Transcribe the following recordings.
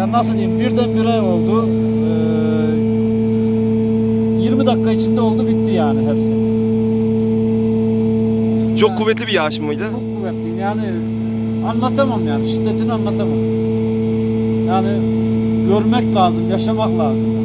Ya nasıl diyeyim birdenbire oldu. Ee, 20 dakika içinde oldu bitti yani hepsi. Çok kuvvetli bir yağış mıydı? Çok kuvvetli yani anlatamam yani şiddetini anlatamam. Yani görmek lazım, yaşamak lazım.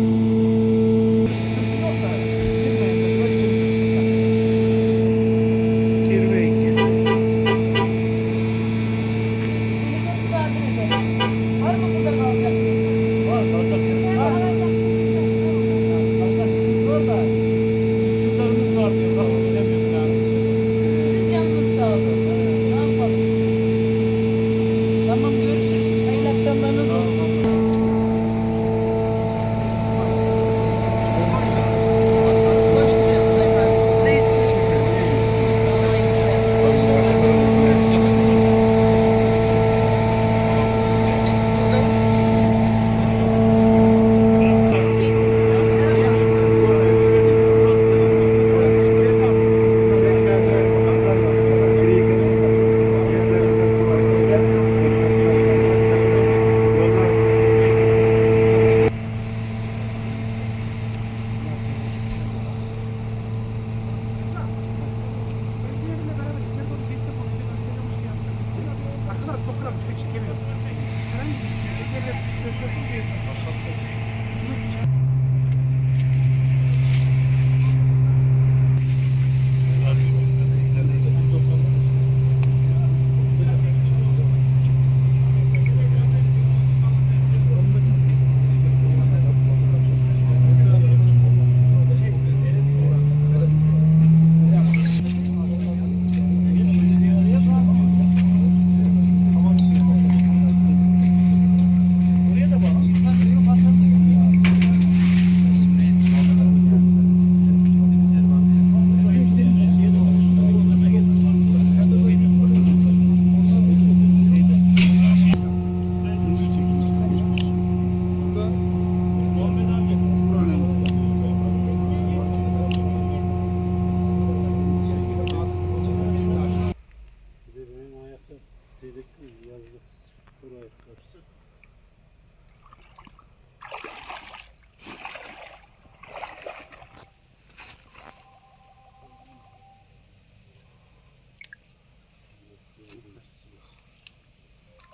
সব থেকে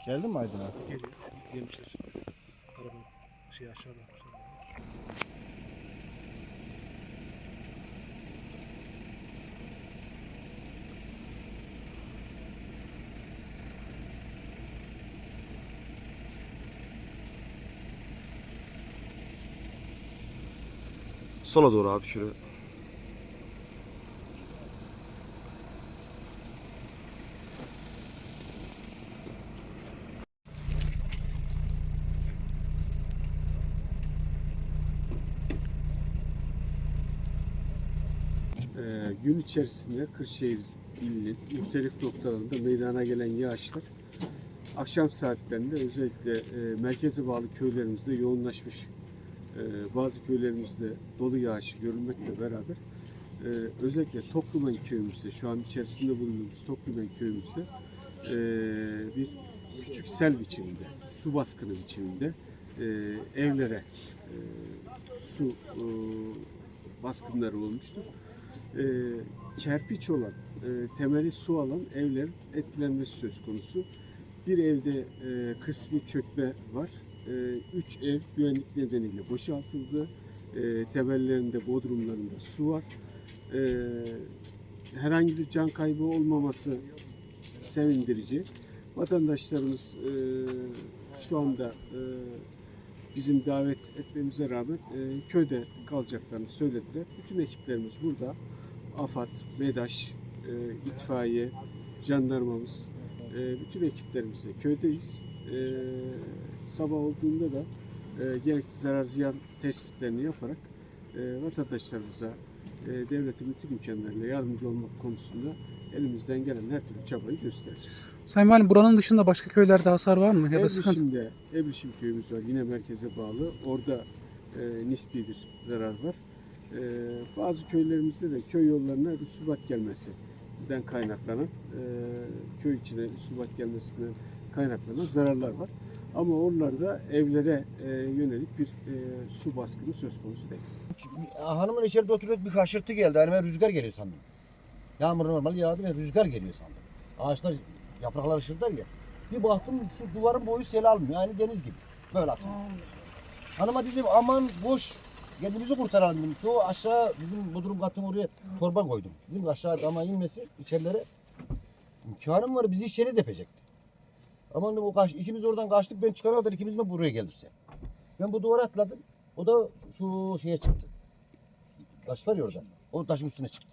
Geldin mi Aydın'a? Geliyor. Gelmişler. Araba şey aşağıda. Sola doğru abi şuraya. Gün içerisinde Kırşehir ilinin muhtelif noktalarında meydana gelen yağışlar akşam saatlerinde özellikle e, merkeze bağlı köylerimizde yoğunlaşmış. E, bazı köylerimizde dolu yağışı görülmekle beraber e, özellikle Toklumen köyümüzde şu an içerisinde bulunduğumuz Toklumen köyümüzde e, bir küçük sel biçiminde, su baskını biçiminde e, evlere e, su e, baskınları olmuştur. E, kerpiç olan, e, temeli su alan evlerin etkilenmesi söz konusu. Bir evde e, kısmi çökme var. E, üç ev güvenlik nedeniyle boşaltıldı. E, temellerinde, bodrumlarında su var. E, herhangi bir can kaybı olmaması sevindirici. Vatandaşlarımız e, şu anda e, bizim davet etmemize rağmen e, köyde kalacaklarını söylediler. Bütün ekiplerimiz burada. AFAD, MEDAŞ, e, itfaiye, jandarmamız, e, bütün ekiplerimizle köydeyiz. E, sabah olduğunda da e, gerekli zarar ziyan tespitlerini yaparak e, vatandaşlarımıza e, devletin bütün imkanlarıyla yardımcı olmak konusunda elimizden gelen her türlü çabayı göstereceğiz. Sayın Valim buranın dışında başka köylerde hasar var mı? Ya da sıkıntı? Ebrişim'de, Ebrişim köyümüz var yine merkeze bağlı. Orada e, nispi bir zarar var. E, bazı köylerimizde de köy yollarına rüsubat gelmesinden kaynaklanan, e, köy içine rüsubat gelmesinden kaynaklanan zararlar var. Ama oralarda evlere e, yönelik bir e, su baskını söz konusu değil. Hanımın içeride oturuyor bir haşırtı geldi. Yani ben rüzgar geliyor sandım. Yağmur normal yağdı ve rüzgar geliyor sandım. Ağaçlar yapraklar ışırdılar ya. Bir baktım şu duvarın boyu sel almıyor. Yani deniz gibi. Böyle atıyor. Hanıma dedim aman boş. Kendimizi kurtaralım dedim. Çoğu aşağı bizim bodrum katın oraya torba koydum. Dedim ki aşağı ama inmesin içerilere. İmkanım var bizi içeri depecekti. Aman dedim o kaç, ikimiz oradan kaçtık ben çıkana kadar ikimiz de buraya gelirse. Ben bu duvara atladım. O da şu şeye çıktı. Taş var ya orada. O taşın üstüne çıktı.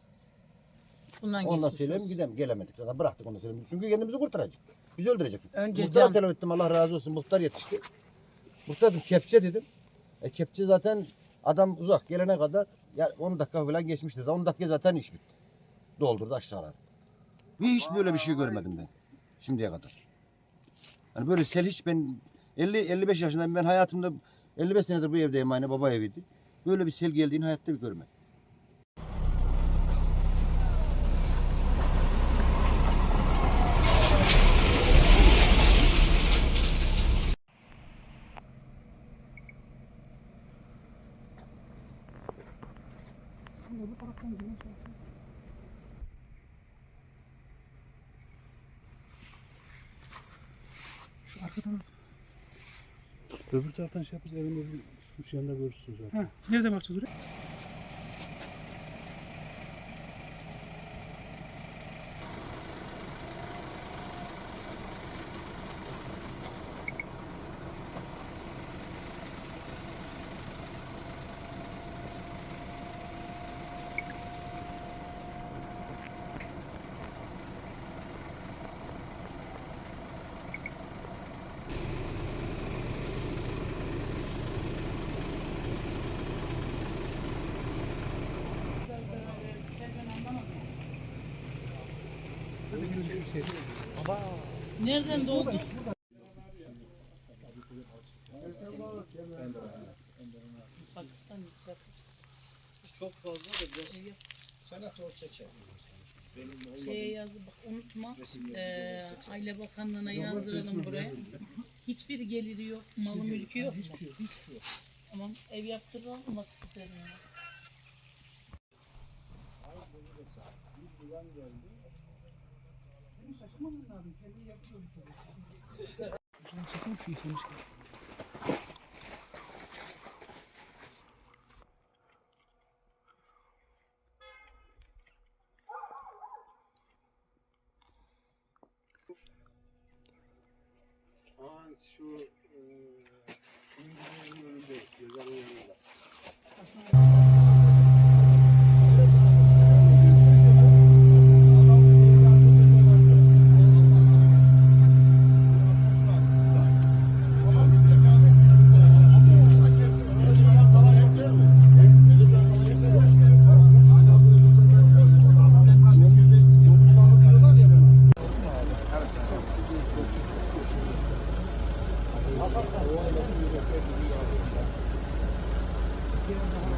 Bundan Ondan geçmiş söyleyeyim olsun. gidem gelemedik zaten bıraktık onu söyleyeyim. Çünkü kendimizi kurtaracak. Bizi öldürecek. Önce Muhtara can. telefon ettim Allah razı olsun. Muhtar yetişti. Muhtar dedim kepçe dedim. E kepçe zaten adam uzak gelene kadar ya 10 dakika falan geçmişti. 10 dakika zaten iş bitti. Doldurdu aşağılar. Hiç böyle bir şey görmedim ben. Şimdiye kadar. Hani böyle sel hiç ben 50 55 yaşındayım ben hayatımda 55 senedir bu evdeyim aynı baba eviydi. Böyle bir sel geldiğini hayatta bir görmedim. Şu arkadan Öbür taraftan şey yaparız evin öbür şu yanında görürsünüz zaten. Ha, nerede bakacağız oraya? Nereden doldu? Pakistan. Çok fazla da biraz senatör seçer. Şeye yazdı bak unutma. Eee Aile Bakanlığı'na yazdıralım buraya. Hiçbir geliri yok, malı mülkü yok mu? Tamam ev yaptıralım bak isterim. Çekin şu yıkamış. Aa şu e, önünde, yazarın yanında. Yeah.